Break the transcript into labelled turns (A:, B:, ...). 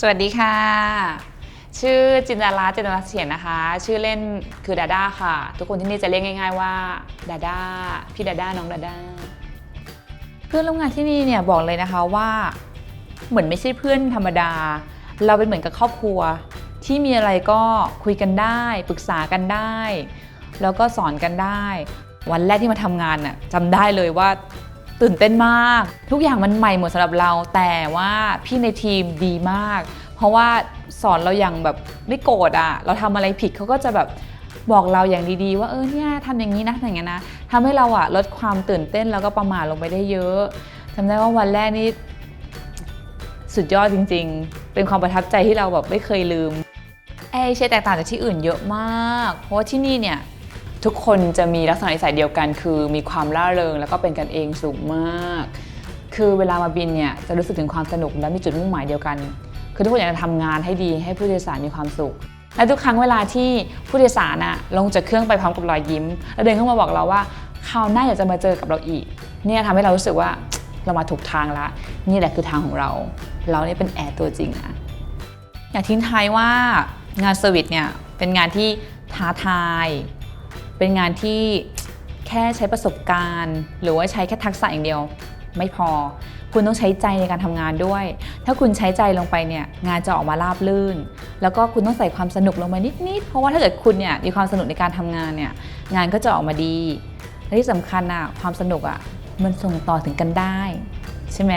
A: สวัสดีค่ะ ชื่อจินดาราจินดาราเสียนนะคะ ชื่อเล่นคือดาด้าค่ะ ทุกคนที่นี่จะเรียกง่าย ๆว่าดาด้าพี่ดาด้าน้องดาด้าเพื่อนร่วมงานที่นี่เนี่ยบอกเลยนะคะว่า เหมือนไม่ใช่เพื่อนธรรมดา เราเป็นเหมือนกับครอบครัว ที่มีอะไรก็คุยกันได้ปรึกษากันได้ แล้วก็สอนกันได้ วันแรกที่มาทำงานน่ะจำได้เลยว่า ตื่นเต้นมาก ทุกอย่างมันใหม่หมดสำหรับเรา แต่ว่าพี่ในทีมดีมาก เพราะว่าสอนเราอย่างแบบไม่โกรธอะ เราทำอะไรผิดเขาก็จะแบบบอกเราอย่างดีๆ ว่าเออเนี่ยทำอย่างนี้นะอย่างนี้นนะทำให้เราอะลดความตื่นเต้นแล้วก็ประมาทลงไปได้เยอะจำได้ว่าวันแรกนี่สุดยอดจริง ๆ เป็นความประทับใจที่เราแบบไม่เคยลืมแอร์เอเชียแตกต่างจากที่อื่นเยอะมาก เพราะว่าที่นี่เนี่ย ทุกคนจะมีลักษณะนิสัยเดียวกัน คือมีความร่าเริงแล้วก็เป็นกันเองสูงมาก คือเวลามาบินเนี่ยจะรู้สึกถึงความสนุกและมีจุดมุ่งหมายเดียวกัน คือทุกคนอยากจะทำงานให้ดีให้ผู้โดยสารมีความสุข และทุกครั้งเวลาที่ผู้โดยสารอะลงจากเครื่องไปพร้อมกับรอยยิ้ม แล้วเดินเข้ามาบอกเราว่าคราวหน้าอยากจะมาเจอกับเราอีก เนี่ยทำให้เรารู้สึกว่าเรามาถูกทางละ นี่แหละคือทางของเรา เราเนี่ยเป็นแอร์ตัวจริงนะอยากทิ้งท้ายว่างานเซอร์วิสเนี่ยเป็นงานที่ท้าทาย เป็นงานที่แค่ใช้ประสบการณ์ หรือว่าใช้แค่ทักษะอย่างเดียว ไม่พอ คุณต้องใช้ใจในการทำงานด้วย ถ้าคุณใช้ใจลงไปเนี่ยงานจะออกมาราบลื่น แล้วก็คุณต้องใส่ความสนุกลงไปนิดๆเพราะว่าถ้าเกิดคุณเนี่ยมีความสนุกในการทำงานเนี่ยงานก็จะออกมาดีและที่สำคัญอะความสนุกอะมันส่งต่อถึงกันได้ ใช่ไหม